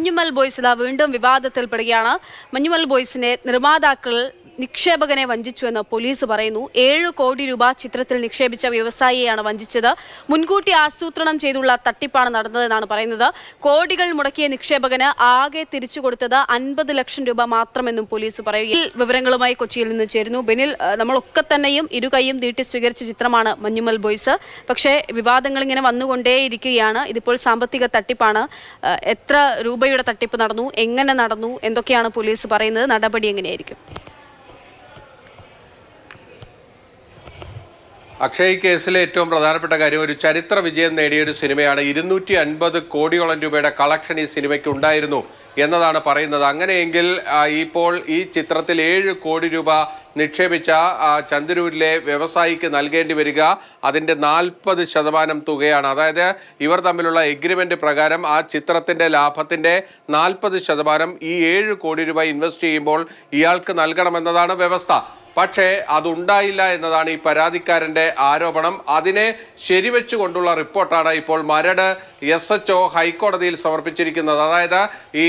Manjummel boys ഇതാ വീണ്ടും വിവാദത്തിൽപ്പെടുകയാണ്. മഞ്ഞുമൽ ബോയ്സിനെ നിർമ്മാതാക്കൾ നിക്ഷേപകനെ വഞ്ചിച്ചുവെന്ന് പോലീസ് പറയുന്നു. ഏഴ് കോടി രൂപ ചിത്രത്തിൽ നിക്ഷേപിച്ച വ്യവസായിയെയാണ് വഞ്ചിച്ചത്. മുൻകൂട്ടി ആസൂത്രണം ചെയ്തുള്ള തട്ടിപ്പാണ് നടന്നതെന്നാണ് പറയുന്നത്. കോടികൾ മുടക്കിയ നിക്ഷേപകന് ആകെ തിരിച്ചു കൊടുത്തത് അൻപത് ലക്ഷം രൂപ മാത്രമെന്നും പോലീസ് പറയുക ഈ വിവരങ്ങളുമായി കൊച്ചിയിൽ നിന്ന് ചേരുന്നു. ബെനിൽ നമ്മളൊക്കെ തന്നെയും ഇരുകൈയും നീട്ടി സ്വീകരിച്ച ചിത്രമാണ് മഞ്ഞുമൽ ബോയ്സ്. പക്ഷേ വിവാദങ്ങൾ ഇങ്ങനെ വന്നുകൊണ്ടേയിരിക്കുകയാണ്. ഇതിപ്പോൾ സാമ്പത്തിക തട്ടിപ്പാണ്. എത്ര രൂപയുടെ തട്ടിപ്പ് നടന്നു? എങ്ങനെ നടന്നു? എന്തൊക്കെയാണ് പോലീസ് പറയുന്നത്? നടപടി എങ്ങനെയായിരിക്കും? അക്ഷയ് കേസിലെ ഏറ്റവും പ്രധാനപ്പെട്ട കാര്യം ഒരു ചരിത്ര വിജയം നേടിയ ഒരു സിനിമയാണ്. ഇരുന്നൂറ്റി അൻപത് കോടിയോളം രൂപയുടെ കളക്ഷൻ ഈ സിനിമയ്ക്ക് ഉണ്ടായിരുന്നു എന്നതാണ് പറയുന്നത്. അങ്ങനെയെങ്കിൽ ഇപ്പോൾ ഈ ചിത്രത്തിൽ ഏഴ് കോടി രൂപ നിക്ഷേപിച്ച ചന്ദ്രൂരിലെ വ്യവസായിക്ക് നൽകേണ്ടി വരിക അതിന്റെ നാൽപ്പത് ശതമാനം തുകയാണ്. അതായത് ഇവർ തമ്മിലുള്ള എഗ്രിമെന്റ് പ്രകാരം ആ ചിത്രത്തിന്റെ ലാഭത്തിന്റെ നാൽപ്പത് ശതമാനം ഈ ഏഴ് കോടി രൂപ ഇൻവെസ്റ്റ് ചെയ്യുമ്പോൾ ഇയാൾക്ക് നൽകണമെന്നതാണ് വ്യവസ്ഥ. പക്ഷേ അതുണ്ടായില്ല എന്നതാണ് ഈ പരാതിക്കാരന്റെ ആരോപണം. അതിനെ ശരിവെച്ചുകൊണ്ടുള്ള റിപ്പോർട്ടാണ് ഇപ്പോൾ മരട് എസ് എച്ച് ഹൈക്കോടതിയിൽ സമർപ്പിച്ചിരിക്കുന്നത്. അതായത് ഈ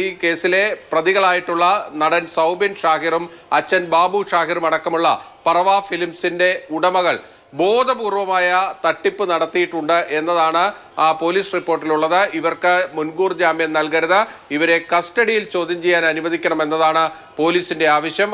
ഈ കേസിലെ പ്രതികളായിട്ടുള്ള നടൻ സൗബിൻ ഷാഹിറും അച്ഛൻ ബാബു ഷാഹിറും അടക്കമുള്ള പറവ ഫിലിംസിന്റെ ഉടമകൾ ബോധപൂർവമായ തട്ടിപ്പ് നടത്തിയിട്ടുണ്ട് എന്നതാണ് പോലീസ് റിപ്പോർട്ടിലുള്ളത്. ഇവർക്ക് മുൻകൂർ ജാമ്യം നൽകരുത്. ഇവരെ കസ്റ്റഡിയിൽ ചോദ്യം ചെയ്യാൻ അനുവദിക്കണം എന്നതാണ് പോലീസിന്റെ ആവശ്യം.